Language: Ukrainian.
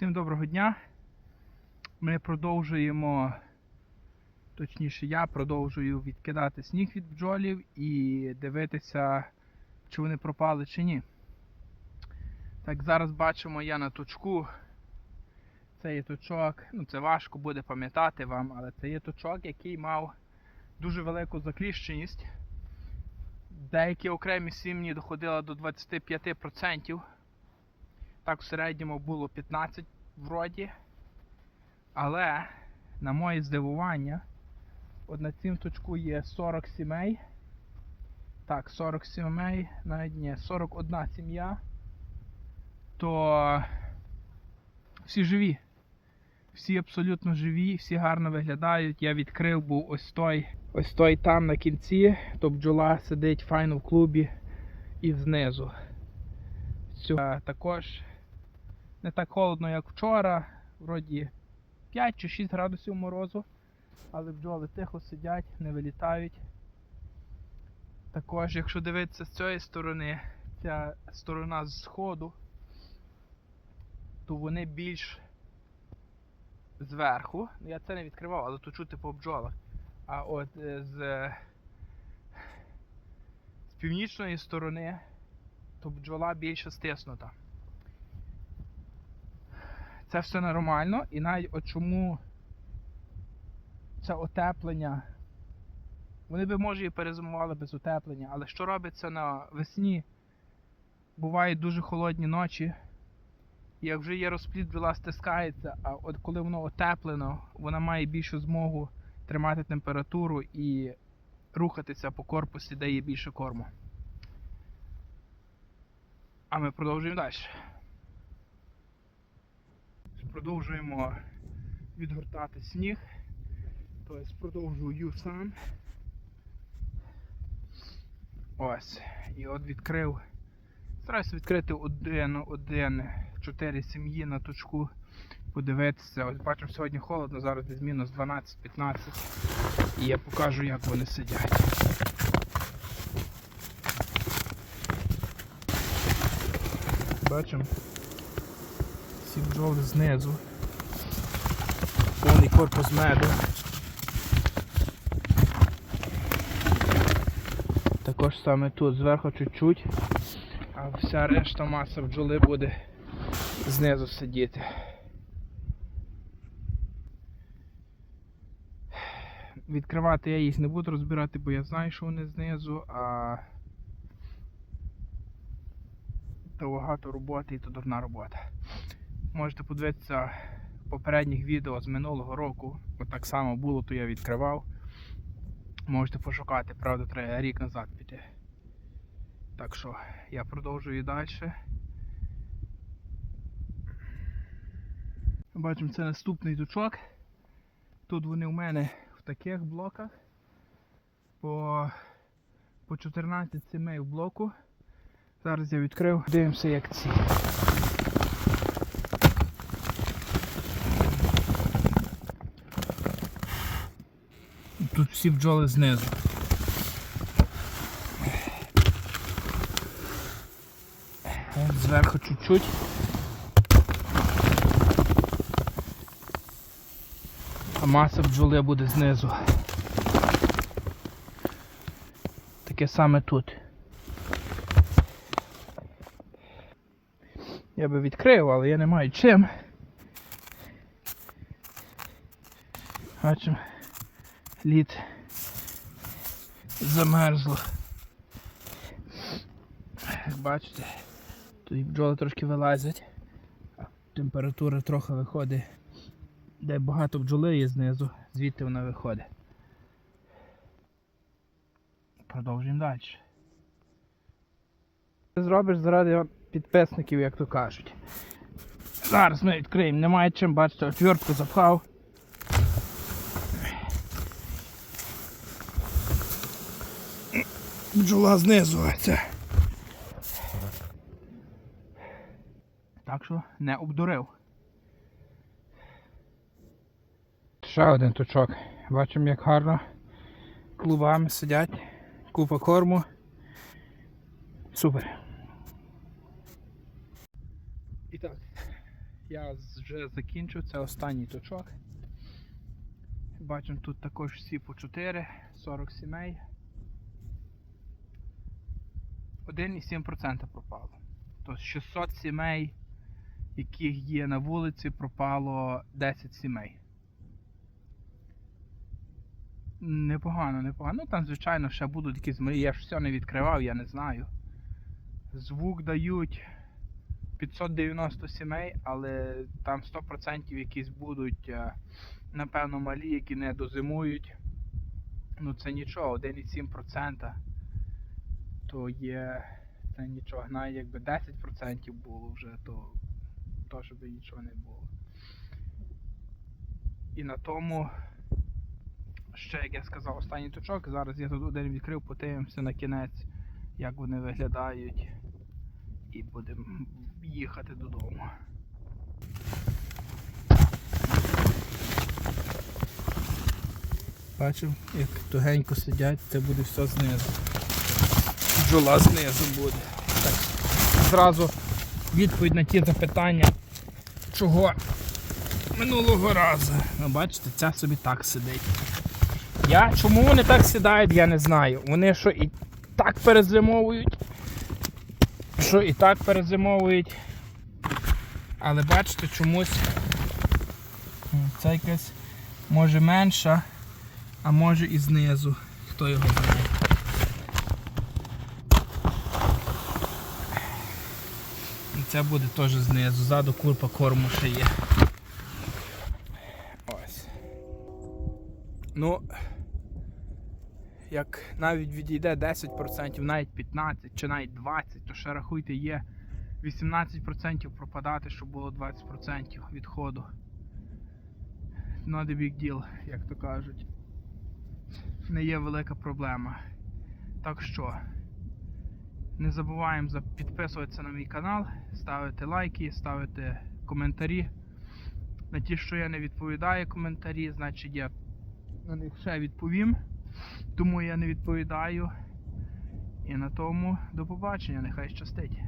Всім доброго дня. Ми продовжуємо, точніше, я продовжую відкидати сніг від бджолів і дивитися, чи вони пропали чи ні. Так, зараз бачимо я на точку. Це є точок, ну це важко буде пам'ятати вам, але це є точок, який мав дуже велику закліщеність. Деякі окремі сім'ї доходили до 25%. Так, в середньому було 15 вроді. Але, на моє здивування, от на цім точку є 40 сімей. Так, 40 сімей, навіть ні, 41 сім'я. То всі живі. Всі абсолютно живі, всі гарно виглядають. Я відкрив був ось той, ось той там на кінці, то бджола сидить файно в клубі і знизу. Цю, е, також не так холодно, як вчора. Вроді 5 чи 6 градусів морозу, але бджоли тихо сидять, не вилітають. Також, якщо дивитися з цієї сторони, ця сторона з сходу, то вони більш зверху. Ну, Я це не відкривав, але то чути по бджолах. А от е, з, з північної сторони, то бджола більше стиснута. Це все нормально, і навіть от чому це отеплення. Вони би, може, і перезимували без утеплення, але що робиться на весні? Бувають дуже холодні ночі. І як вже є розплід, бджола стискається, а от коли воно отеплено, вона має більшу змогу тримати температуру і рухатися по корпусі, де є більше корму. А ми продовжуємо далі. Продовжуємо відгортати сніг. Тобто продовжую сам. Ось. І от відкрив. Стараюся відкрити один, один, чотири сім'ї на точку. Подивитися. Ось бачимо, сьогодні холодно, зараз десь мінус 12-15. І я покажу, як вони сидять. Бачимо. Всі бджоли знизу. Повний корпус меду. Також саме тут зверху чуть-чуть, а вся решта маса бджоли буде знизу сидіти. Відкривати я їх не буду розбирати, бо я знаю, що вони знизу, а то багато роботи і то дурна робота. Можете подивитися попередніх відео з минулого року. От так само було, то я відкривав. Можете пошукати, правда, треба рік назад піти. Так що я продовжую далі. Бачимо, це наступний точок. Тут вони у мене в таких блоках. По, по 14 сімей в блоку. Зараз я відкрив. Дивимося, як ці. Тут всі бджоли знизу. Зверху чуть-чуть. А маса бджоли буде знизу. Таке саме тут. Я би відкрив, але я не маю чим. Бачимо лід замерзло. Як бачите, тут бджоли трошки вилазять, а температура трохи виходить, де багато бджоли є знизу, звідти вона виходить. Продовжуємо далі. Ти зробиш заради підписників, як то кажуть. Зараз ми відкриємо, немає чим, бачите, отвертку запхав. Бджола знизу. Так що не обдурив. Ще один точок. Бачимо, як гарно клубами сидять, купа корму. Супер. І так, я вже закінчив, це останній точок. Бачимо тут також всі по 4, 40 сімей. 1,7% пропало. Тобто 600 сімей, яких є на вулиці, пропало 10 сімей. Непогано, непогано. Ну там, звичайно, ще будуть якісь. Я ж все не відкривав, я не знаю. Звук дають 590 сімей, але там 100% якісь будуть, е, напевно, малі, які не дозимують. Ну це нічого, 1,7% то є. Це нічого. Навіть якби 10% було вже, то теж би нічого не було. І на тому, ще як я сказав, останній точок. Зараз я тут один відкрив, подивимося на кінець, як вони виглядають. І будемо їхати додому. Бачив, як тугенько сидять, це буде все знизу. Бджола знизу буде. Так, зразу відповідь на ті запитання, чого минулого разу. Ну, бачите, ця собі так сидить. Я, чому вони так сідають, я не знаю. Вони що і так перезимовують, що і так перезимовують. Але бачите, чомусь це якась може менша, а може і знизу. Хто його знає. І це буде теж знизу. Ззаду курпа корму ще є. Ось. Ну, як навіть відійде 10%, навіть 15% чи навіть 20%, то ще рахуйте, є 18% пропадати, щоб було 20% відходу. Not a big deal, як то кажуть. Не є велика проблема. Так що, не забуваємо за- підписуватися на мій канал, ставити лайки, ставити коментарі. На ті, що я не відповідаю коментарі, значить я на них ще відповім. Тому я не відповідаю. І на тому до побачення, нехай щастить.